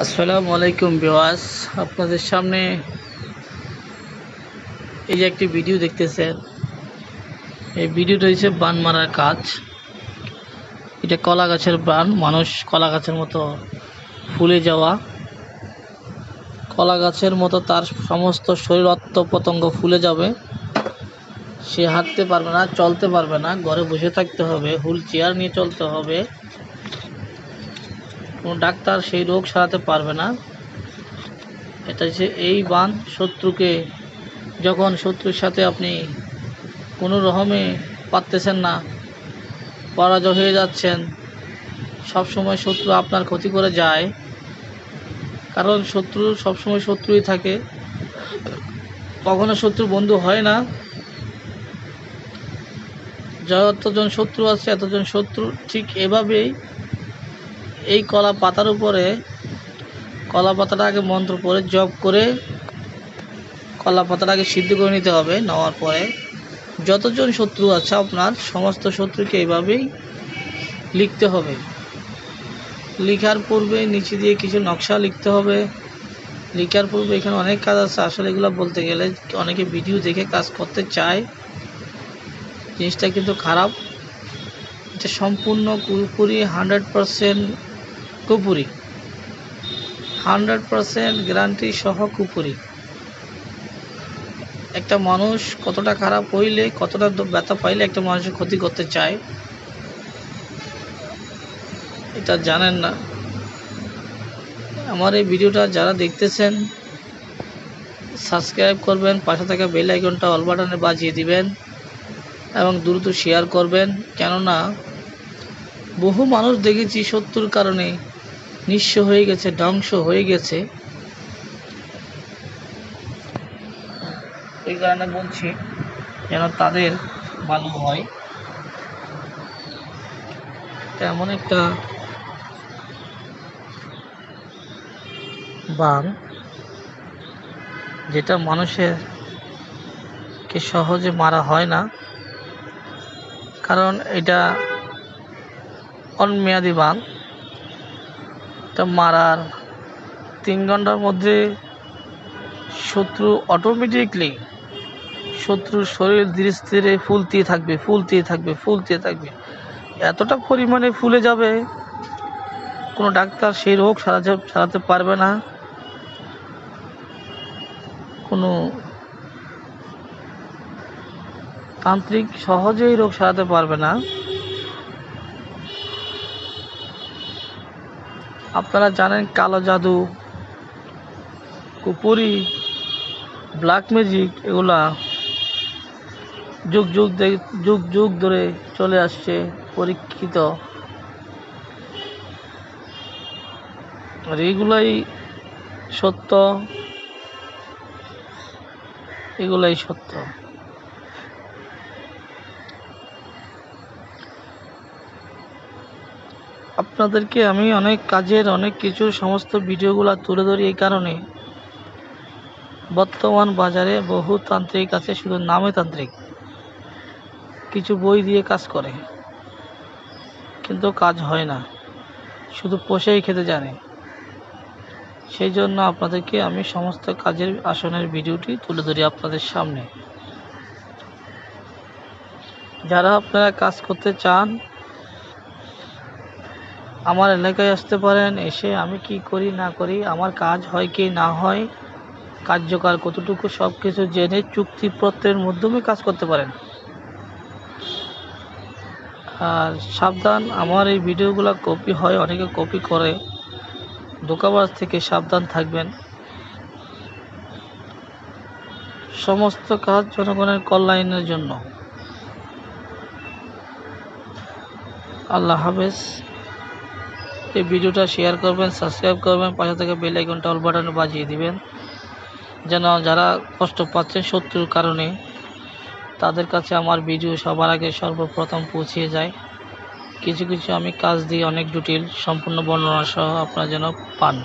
আসসালামু আলাইকুম বিওয়াস আপনাদের সামনে এই যে একটি ভিডিও দেখতেছেন, এই ভিডিওটা হচ্ছে বান মারার কাজ। এটা কলা গাছের বান, মানুষ কলা গাছের মতো ফুলে যাওয়া। কলা গাছের মতো তার সমস্ত শরীর অত্ত পতঙ্গ ফুলে যাবে। সে হাঁটতে পারবে না, চলতে পারবে না, ঘরে বসে থাকতে হবে হুল চেয়ার নিয়ে চলতে হবে। কোনো ডাক্তার সেই রোগ সারাতে পারবে না। এটা হচ্ছে এই বান শত্রুকে যখন শত্রুর সাথে আপনি কোনো রকমে পারতেছেন না, পরাজয় হয়ে যাচ্ছেন, সব সময় শত্রু আপনার ক্ষতি করে যায়, কারণ শত্রু সবসময় শত্রুই থাকে। কখনো শত্রু বন্ধু হয় না। যতজন শত্রু আছে, এতজন শত্রু ঠিক এভাবেই এই কলা পাতার উপরে, কলা পাতাটা আগে মন্ত্র পরে জপ করে কলা পাতাটা আগে সিদ্ধ করে নিতে হবে, নেওয়ার পরে যতজন শত্রু আছে আপনার, সমস্ত শত্রুকে এইভাবেই লিখতে হবে। লিখার পূর্বে নিচে দিয়ে কিছু নকশা লিখতে হবে। লিখার পূর্বে এখানে অনেক কাজ আছে, আসলে এগুলো বলতে গেলে অনেকে ভিডিও দেখে কাজ করতে চায়। জিনিসটা কিন্তু খারাপ। এটা সম্পূর্ণ পুরোপুরি হান্ড্রেড পারসেন্ট কুপুরি। হান্ড্রেড পারসেন্ট গ্যারান্টি সহ কুপুরি। একটা মানুষ কতটা খারাপ হইলে, কতটা ব্যথা পাইলে একটা মানুষের ক্ষতি করতে চায়, এটা জানেন না। আমার এই ভিডিওটা যারা দেখতেছেন, সাবস্ক্রাইব করবেন, পাশে থাকা বেল আইকনটা অল বাটনে বাজিয়ে দিবেন এবং দ্রুত শেয়ার করবেন। কেননা, বহু মানুষ দেখেছি শত্রুর কারণে নিঃস্ব হয়ে গেছে, ধ্বংস হয়ে গেছে। এই কারণে বলছি, যেন তাদের ভালো হয়। এমন একটা বান যেটা মানুষের কে সহজে মারা হয় না, কারণ এটা অনমেয়াদি বান এটা মারার। তিন ঘণ্টার মধ্যে শত্রু অটোমেটিকলি শত্রুর শরীর ধীরে ধীরে ফুলতে থাকবে ফুলতে থাকবে ফুলতে থাকবে। এতটা পরিমাণে ফুলে যাবে, কোনো ডাক্তার সেই রোগ সারাতে সারাতে পারবে না। কোনো তান্ত্রিক সহজেই রোগ সারাতে পারবে না। আপনারা জানেন কালো জাদু, কুপুরি ব্ল্যাক ম্যাজিক এগুলা যুগ যুগ যুগ যুগ ধরে চলে আসছে, পরীক্ষিত। আর এগুলাই সত্য। এগুলাই সত্য। আপনাদেরকে আমি অনেক কাজের অনেক কিছুর সমস্ত ভিডিওগুলো তুলে ধরি এই কারণে। বর্তমান বাজারে বহু তান্ত্রিক আছে, শুধু নামে তান্ত্রিক। কিছু বই দিয়ে কাজ করে, কিন্তু কাজ হয় না। শুধু পোষেই খেতে জানে। সেই জন্য আপনাদেরকে আমি সমস্ত কাজের আসনের ভিডিওটি তুলে ধরি আপনাদের সামনে। যারা আপনারা কাজ করতে চান আমার এলাকায় আসতে পারেন, এসে আমি কি করি, না করি, আমার কাজ হয় কি, না হয়, কার্যকর কতটুকু সব কিছু জেনে চুক্তিপত্রের মাধ্যমে কাজ করতে পারেন। আর সাবধান, আমার এই ভিডিওগুলো কপি হয়, অনেকে কপি করে। দোকাবাজ থেকে সাবধান থাকবেন। সমস্ত কাজ জনগণের কল্যাণের জন্য। আল্লাহ হাফেজ। এই ভিডিওটা শেয়ার করবেন সাবস্ক্রাইব করবেন, পাশে থেকে বেল আইকনটা অল বাটন বাজিয়ে দিবেন। যেন যারা কষ্ট পাচ্ছেন শত্রুর কারণে, তাদের কাছে আমার ভিডিও সবার আগে সর্বপ্রথম পৌঁছিয়ে যায়। কিছু কিছু আমি কাজ দিয়ে অনেক জটিল সম্পূর্ণ বর্ণনা সহ আপনারা যেন পান।